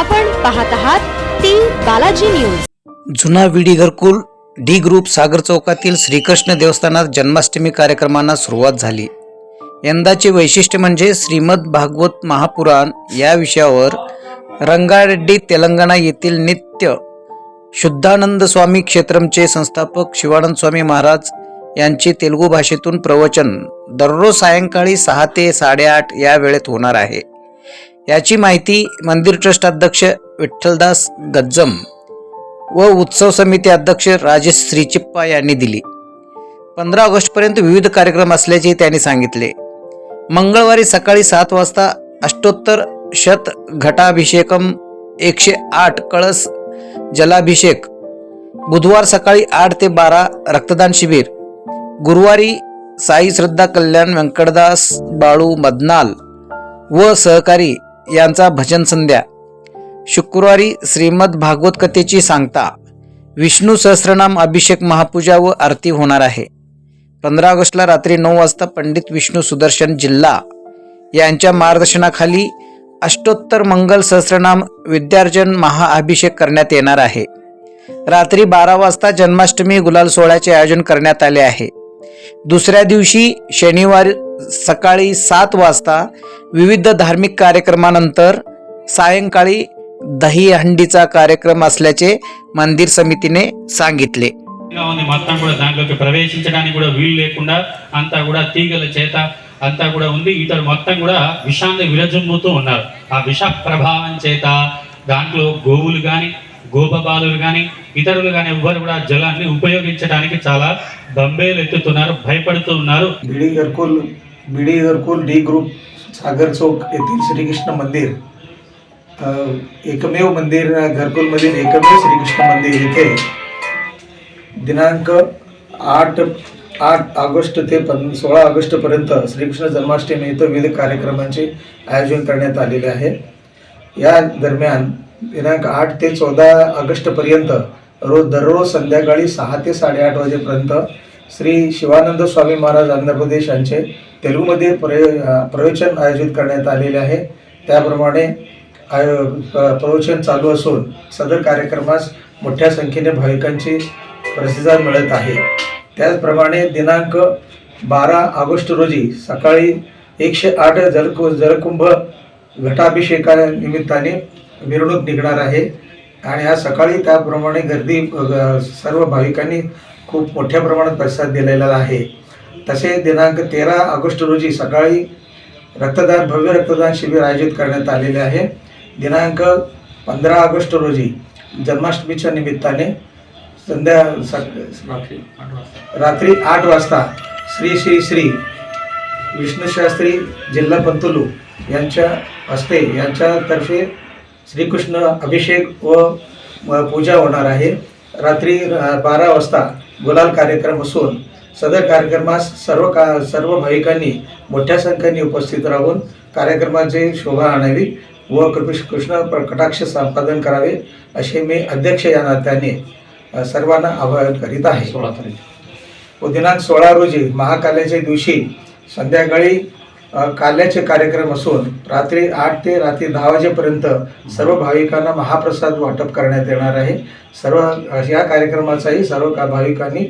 आपण पाहत आहात टी बालाजी न्यूज. जुना विडी घरकुल डी ग्रुप सागर चौकातील श्रीकृष्ण देवस्थानात जन्माष्टमी कार्यक्रमांना सुरुवात झाली. यंदाचे वैशिष्ट्य म्हणजे श्रीमद भागवत महापुराण या विषयावर रंगारेड्डी तेलंगणा येथील नित्य शुद्धानंद स्वामी क्षेत्रमचे संस्थापक शिवानंद स्वामी महाराज यांचे तेलुगू भाषेतून प्रवचन दररोज सायंकाळी सहा ते साडेआठ या वेळेत होणार आहे. याची माहिती मंदिर ट्रस्ट अध्यक्ष विठ्ठलदास गज्जम व उत्सव समिती अध्यक्ष राजेश श्रीचिप्पा यांनी दिली. पंधरा ऑगस्टपर्यंत विविध कार्यक्रम असल्याचे त्यांनी सांगितले. मंगळवारी सकाळी सात वाजता अष्टोत्तर शत घटाभिषेकम एकशे आठ कळस जलाभिषेक बुधवार सकाळी आठ ते बारा रक्तदान शिबिर गुरुवारी साई श्रद्धा कल्याण व्यंकटदास बाळू मदनाल व सहकारी यांचा भजन संध्या. शुक्रवारी श्रीमद भागवत कथेची सांगता. विष्णू सहस्रनाम अभिषेक महापूजा व आरती होणार आहे. पंधरा ऑगस्टला रात्री नऊ वाजता पंडित विष्णू सुदर्शन जिल्हा यांच्या मार्गदर्शनाखाली अष्टोत्तर मंगल सहस्रनाम विद्यार्जन महाअभिषेक करण्यात येणार आहे. रात्री बारा वाजता जन्माष्टमी गुलाल सोहळ्याचे आयोजन करण्यात आले आहे. दुसऱ्या दिवशी शनिवारी सकाळी सात वाजता विविध धार्मिक कार्यक्रमानंतर सायंकाळी दहीहंडीचा कार्यक्रम असल्याचे मंदिर समितीने सांगितले గా ఉంది మొత్తం కూడా దాంట్లోకి ప్రవేశించడానికి కూడా వీలు లేకుండా అంతా కూడా తీగల చేత అంతా కూడా ఉంది ఇతడు మొత్తం కూడా విషాన్ని విరజుమ్ముతూ ఉన్నారు ఆ విష ప్రభావం చేత దాంట్లో గోవులు కానీ గోపబాలులు కానీ ఇతరులు కానీ ఎవ్వరు కూడా జలాన్ని ఉపయోగించడానికి చాలా బంబేలు ఎత్తుతున్నారు భయపడుతూ ఉన్నారు बीडी घरकुल डी ग्रुप सागर चौक येथील श्रीकृष्ण मंदिर. एकमेव मंदिर घरकुलमधील एकमेव श्रीकृष्ण मंदिर येथे दिनांक आठ आठ ऑगस्ट ते पन सोळा ऑगस्टपर्यंत श्रीकृष्ण जन्माष्टमी इथं विविध कार्यक्रमांचे आयोजन करण्यात आलेले आहे. या दरम्यान दिनांक आठ ते चौदा ऑगस्टपर्यंत रोज दररोज संध्याकाळी सहा ते साडेआठ वाजेपर्यंत श्री शिवानंद स्वामी महाराज आंध्र प्रदेश यांचे तेलुगूमध्ये प्रय प्रवचन आयोजित करण्यात आलेले आहे. त्याप्रमाणे आय प्रवचन चालू असून सदर कार्यक्रमास मोठ्या संख्येने भाविकांची प्रतिसाद मिळत आहे. त्याचप्रमाणे दिनांक बारा ऑगस्ट रोजी सकाळी एकशे आठ जलकु जलकुंभ घटाभिषेका निमित्ताने मिरवणूक निघणार आहे. आणि आज सकाळी त्याप्रमाणे गर्दी सर्व भाविकांनी खूप मोठ्या प्रमाणात प्रतिसाद दिलेला आहे. तसे दिनांक तेरा ऑगस्ट रोजी सकाळी रक्तदान भव्य रक्तदान शिबिर आयोजित करण्यात आलेले आहे. दिनांक पंधरा ऑगस्ट रोजी जन्माष्टमीच्या निमित्ताने संध्या रात्री आठ वाजता श्री श्री श्री विष्णुशास्त्री जिल्हा पंतुलू यांच्या हस्ते यांच्यातर्फे श्रीकृष्ण अभिषेक व पूजा होणार आहे. रात्री बारा वाजता गुलाल कार्यक्रम असून सदर कार्यक्रमास सर्व का सर्व भाविकांनी मोठ्या संख्येने उपस्थित राहून कार्यक्रमाची शोभा आणावी व कृष कृष्ण कटाक्ष संपादन करावे असे मी अध्यक्ष या नात्याने सर्वांना आवाहन करीत आहे. व दिनांक सोळा रोजी महाकाल्याच्या दिवशी संध्याकाळी काल्याचे कार्यक्रम असून रात्री आठ ते रात्री दहा वाजेपर्यंत सर्व भाविकांना महाप्रसाद वाटप करण्यात येणार आहे. सर्व या कार्यक्रमाचाही सर्व का भाविकांनी